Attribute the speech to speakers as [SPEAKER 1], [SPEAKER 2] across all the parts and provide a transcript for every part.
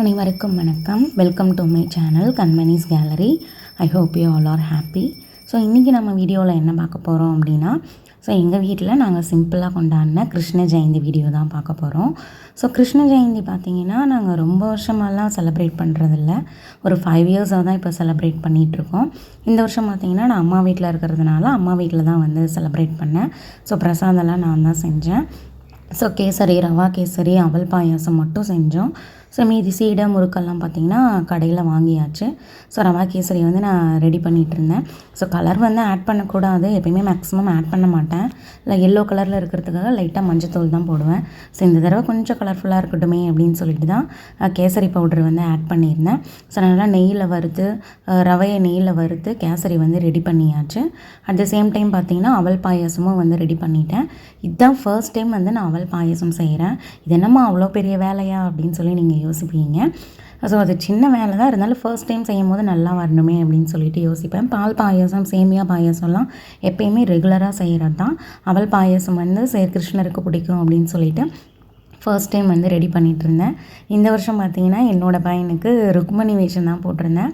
[SPEAKER 1] அனைவருக்கும் வணக்கம். Welcome to my channel Kanmani's gallery I hope you all are happy so இன்றைக்கி நம்ம வீடியோவில் என்ன பார்க்க போகிறோம் அப்படின்னா ஸோ எங்கள் வீட்டில் நாங்கள் சிம்பிளாக கொண்டாடின கிருஷ்ண ஜெயந்தி வீடியோ தான் பார்க்க போகிறோம் ஸோ கிருஷ்ண ஜெயந்தி பார்த்திங்கன்னா நாங்கள் ரொம்ப வருஷமெல்லாம் செலிப்ரேட் பண்ணுறதில்ல ஒரு ஃபைவ் இயர்ஸாக தான் இப்போ செலிப்ரேட் பண்ணிகிட்ருக்கோம் இந்த வருஷம் பார்த்திங்கன்னா நான் அம்மா வீட்டில் இருக்கிறதுனால அம்மா வீட்டில் தான் வந்து செலிப்ரேட் பண்ணேன். ஸோ பிரசாதெல்லாம் நான் தான் செஞ்சேன். ஸோ கேசரி ரவா கேசரி அவல் பாயாசம் மட்டும் செஞ்சோம். ஸோ மீதி சீடை முறுக்கெல்லாம் பார்த்திங்கன்னா கடையில் வாங்கியாச்சு. ஸோ ரவா கேசரி வந்து நான் ரெடி பண்ணிகிட்டு இருந்தேன். ஸோ கலர் வந்து ஆட் பண்ணக்கூடாது. எப்பயுமே மேக்ஸிமம் ஆட் பண்ண மாட்டேன். இல்லை எல்லோ கலரில் இருக்கிறதுக்காக லைட்டாக மஞ்சத்தூள் தான் போடுவேன். ஸோ இந்த தடவை கொஞ்சம் கலர்ஃபுல்லாக இருக்கட்டுமே அப்படின்னு சொல்லிட்டு தான் கேசரி பவுடர் வந்து ஆட் பண்ணியிருந்தேன். ஸோ நல்லா நெய்யில் வறுத்து ரவையை நெய்யில் வறுத்து கேசரி வந்து ரெடி பண்ணியாச்சு. அட் த சேம் டைம் பார்த்திங்கன்னா அவல் பாயாசமும் வந்து ரெடி பண்ணிட்டேன். இதுதான் ஃபர்ஸ்ட் டைம் வந்து நான் அவல் பாயசம் செய்கிறேன் இது என்னம்மா அவ்வளோ பெரிய வேலையா அப்படின்னு சொல்லி நீங்கள் யோசிப்பீங்க. ஸோ அது சின்ன வேலை தான் இருந்தாலும் ஃபர்ஸ்ட் டைம் செய்யும் போது நல்லா வரணுமே அப்படின்னு சொல்லிட்டு யோசிப்பேன். பால் பாயசம் சேமியா பாயசம்லாம் எப்பயுமே ரெகுலராக செய்கிறது தான் அவல் பாயசம் வந்து சே கிருஷ்ணருக்கு பிடிக்கும் அப்படின்னு சொல்லிட்டு ஃபர்ஸ்ட் டைம் வந்து ரெடி பண்ணிகிட்டு இருந்தேன். இந்த வருஷம் பார்த்திங்கன்னா என்னோடய பையனுக்கு ருக்மணி வேஷம் தான் போட்டிருந்தேன்.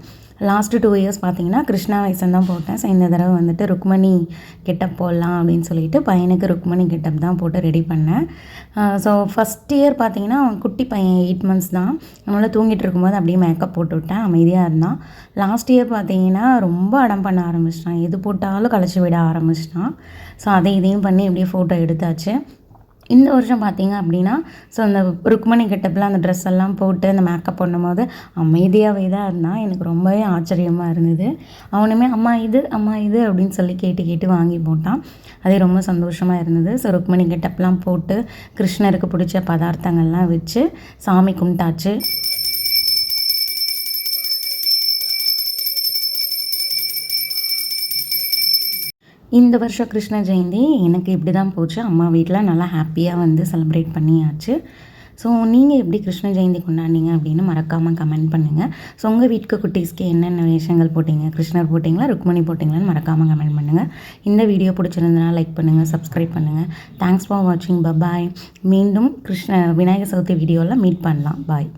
[SPEAKER 1] லாஸ்ட்டு டூ இயர்ஸ் பார்த்தீங்கன்னா கிருஷ்ணா வயசன் தான் போட்டேன். ஸோ இந்த தடவை வந்துட்டு ருக்மணி கெட்டப் போடலாம் அப்படின்னு சொல்லிட்டு பையனுக்கு ருக்மணி கெட்டப் தான் போட்டு ரெடி பண்ணேன். ஸோ ஃபஸ்ட் இயர் பார்த்தீங்கன்னா அவன் குட்டி பையன் எயிட் மந்த்ஸ் தான். நம்மளால தூங்கிட்டு இருக்கும்போது அப்படியே மேக்கப் போட்டு விட்டேன். அமைதியாக இருந்தான். லாஸ்ட் இயர் பார்த்தீங்கன்னா ரொம்ப அடம் பண்ண ஆரம்பிச்சிட்டான். எது போட்டாலும் கழிச்சு விட ஆரம்பிச்சிட்டான். ஸோ அதை இதையும் பண்ணி அப்படியே ஃபோட்டோ எடுத்தாச்சு. இந்த வருஷம் பார்த்தீங்க அப்படின்னா ஸோ அந்த ருக்மணி கெட்டப்பில் அந்த ட்ரெஸ் எல்லாம் போட்டு அந்த மேக்கப் பண்ணும்போது அமைதியாகவே தான் இருந்தான் எனக்கு ரொம்பவே ஆச்சரியமாக இருந்தது. அவனுமே அம்மா இது அம்மா இது அப்படின்னு சொல்லி கேட்டு கேட்டு வாங்கி போட்டான். அதே ரொம்ப சந்தோஷமாக இருந்தது. ஸோ ருக்மணி கெட்டப்லாம் போட்டு கிருஷ்ணருக்கு பிடிச்ச பதார்த்தங்கள்லாம் வச்சு சாமி கும்பிட்டாச்சு. இந்த வருஷம் கிருஷ்ண ஜெயந்தி எனக்கு இப்படி தான் போச்சு. அம்மா வீட்டில் நல்லா ஹாப்பியாக வந்து செலிப்ரேட் பண்ணியாச்சு. ஸோ நீங்கள் எப்படி கிருஷ்ண ஜெயந்தி கொண்டாடினீங்க அப்படின்னு மறக்காமல் கமெண்ட் பண்ணுங்கள் ஸோ உங்கள் வீட்டுக்கு குட்டீஸ்க்கு என்னென்ன விஷயங்கள் போட்டிங்க? கிருஷ்ணர் போட்டிங்களா? ருக்மணி போட்டிங்களான்னு மறக்காமல் கமெண்ட் பண்ணுங்கள் இந்த வீடியோ பிடிச்சிருந்தனா லைக் பண்ணுங்கள் சப்ஸ்கிரைப் பண்ணுங்கள் தேங்க்ஸ் ஃபார் வாட்சிங் பபாய் மீண்டும் கிருஷ்ண விநாயகர் சதுர்த்தி வீடியோவில் மீட் பண்ணலாம். பாய்